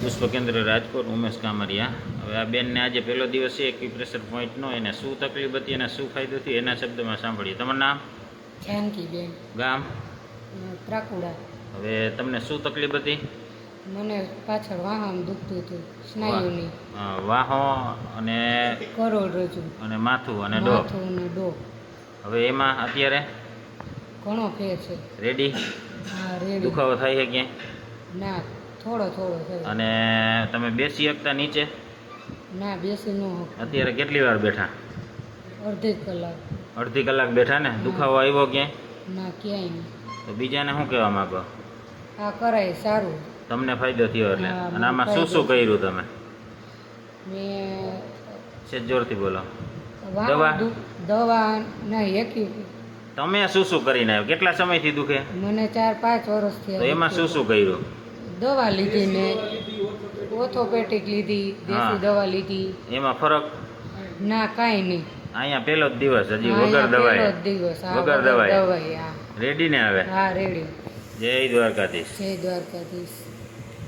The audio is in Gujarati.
પુષ્પ કેન્દ્ર રાજકોટ ઉમેશ કામરિયા. હવે આ બેનને આજે પહેલો દિવસ છે એક પ્રેશર પોઈન્ટનો એને શું તકલીફ હતી અને શું ફાયદો થયો એના શબ્દમાં સાંભળીએ. તમારું નામ? જાનકીબેન ગામ? પ્રાકુડા હવે તમને શું તકલીફ હતી? મને પાછળ વાહન દુખતું હતું સ્નાયુની. વાહો અને કરોડરજ્જુ અને માથું અને ડો? માથું અને ડો. હવે એમાં અત્યારે? ઘણો ફેર છે. રેડી હા રેડી દુખાવો થાય છે ક્યાંય? ના. થોડો થોડો અને તમે બેસી શકતા નીચે? ના બેસી ન અત્યારે કેટલી વાર બેઠા? અડધી કલાક. અડધી કલાક બેઠા ને? દુખાવો આવ્યો ક્યાંય? ના ક્યાંય નહીં. તો બીજાને શું કહેવા માંગો? આ કરાય સારું. તમને ફાયદો થયો એટલે. અને આમાં શું શું કર્યું તમે? મેં છે જોરથી બોલો. દવા? દવા ના એકી. તમે શું શું કરીને આવ્યો? કેટલા સમયથી દુખે? મને ચાર પાંચ વર્ષથી તો એમાં શું શું કર્યું? દવા લીધી મેં ઓર્થોપેટિક લીધી દેશી દવા લીધી. એમાં ફરક? ના કાંઈ નહીં. અહીંયા પહેલો જ દિવસ હજી વગર દવાએ. દિવસ. વગર દવાએ. દવાએ રેડી ને આવે હા રેડી જય દ્વારકાધીશ. જય દ્વારકાધીશ.